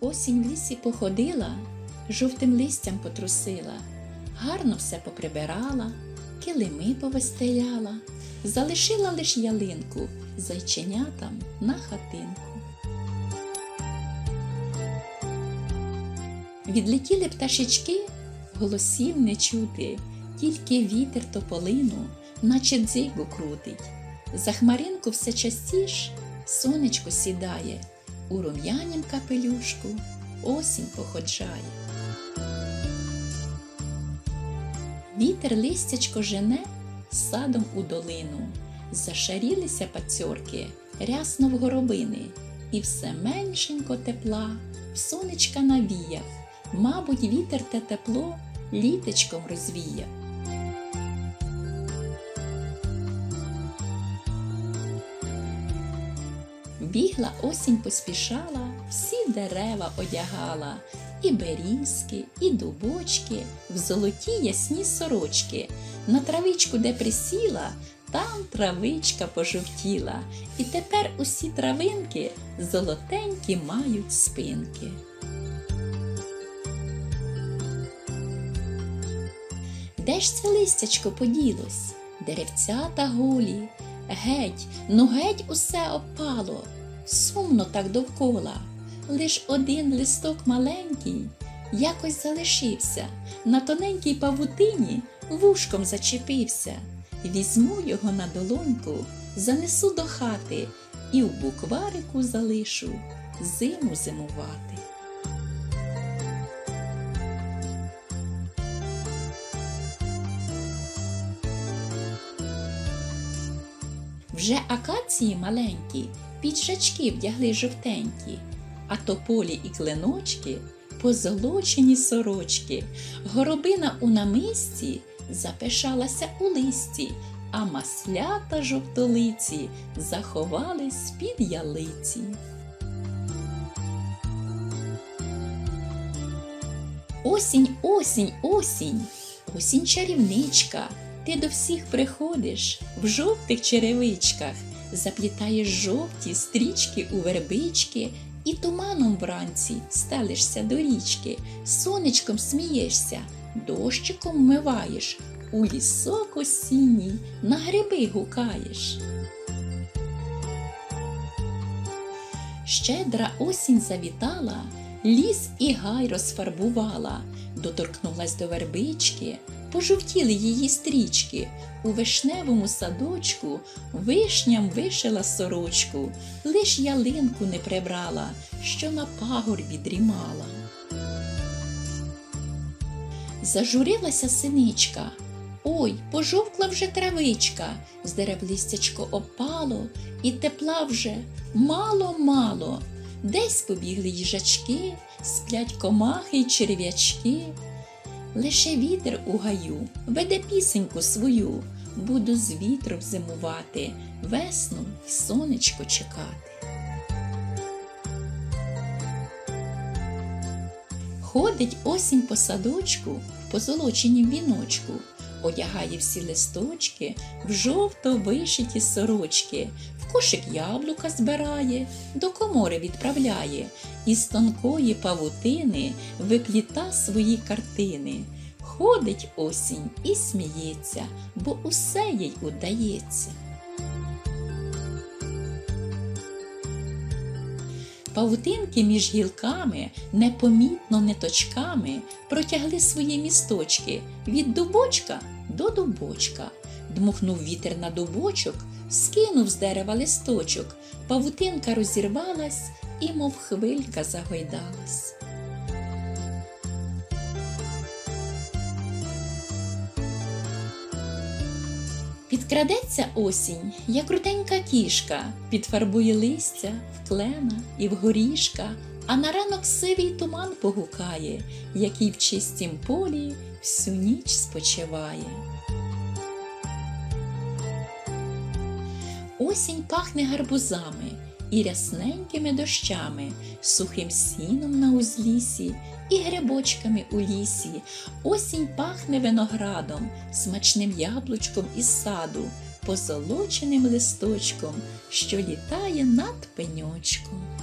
Осінь в лісі походила, жовтим листям потрусила, гарно все поприбирала, килими повистеляла, залишила лиш ялинку зайченятам на хатинку. Відлетіли пташечки, голосів не чути, тільки вітер тополину, наче дзигу крутить. За хмаринку все частіш сонечко сідає, у рум'янім капелюшку осінь походжає. Вітер листячко жене садом у долину, зашарілися пацьорки, рясно в горобини, і все меншенько тепла, в сонечка навіях, мабуть, вітер те тепло літечком розвіяв. Бігла осінь поспішала, всі дерева одягала, і берізки, і дубочки, в золоті ясні сорочки. На травичку, де присіла, там травичка пожовтіла, і тепер усі травинки золотенькі мають спинки. Де ж це листячко поділось? Деревцята голі, геть, ну геть усе опало, сумно так довкола. Лиш один листок маленький якось залишився, на тоненькій павутині вушком зачепився. Візьму його на долоньку, занесу до хати і в букварику залишу зиму зимувати. Вже акації маленькі, піджачки вдягли жовтенькі, а тополі і клиночки позолочені сорочки. Горобина у намисті запишалася у листі, а маслята жовтолиці заховались під ялиці. Осінь, осінь, осінь, осінь чарівничка. Ти до всіх приходиш в жовтих черевичках, заплітаєш жовті стрічки у вербички, і туманом вранці стелишся до річки, сонечком смієшся, дощиком вмиваєш, у лісок осінній на гриби гукаєш. Щедра осінь завітала, ліс і гай розфарбувала, доторкнулась до вербички, пожовтіли її стрічки. У вишневому садочку вишням вишила сорочку, лиш ялинку не прибрала, що на пагорбі дрімала. Зажурилася синичка. Ой, пожовкла вже травичка, з дерев листячко опало, і тепла вже мало-мало. Десь побігли їжачки, сплять комахи й черв'ячки. Лише вітер у гаю веде пісеньку свою, буду з вітром зимувати, весну й сонечко чекати. Ходить осінь по садочку в позолоченім віночку, одягає всі листочки в жовто вишиті сорочки, в кошик яблука збирає, до комори відправляє, із тонкої павутини випліта свої картини. Ходить осінь і сміється, бо усе їй удається. Павутинки між гілками, непомітно ниточками, протягли свої місточки від дубочка до дубочка. Дмухнув вітер на дубочок, скинув з дерева листочок, павутинка розірвалась і, мов хвилька, загойдалась. Підкрадеться осінь, як руденька кішка, підфарбує листя в клена і в горішка, а на ранок сивий туман погукає, який в чистім полі всю ніч спочиває. Осінь пахне гарбузами і рясненькими дощами, сухим сіном на узлісі і грибочками у лісі. Осінь пахне виноградом, смачним яблучком із саду, позолоченим листочком, що літає над пеньочком.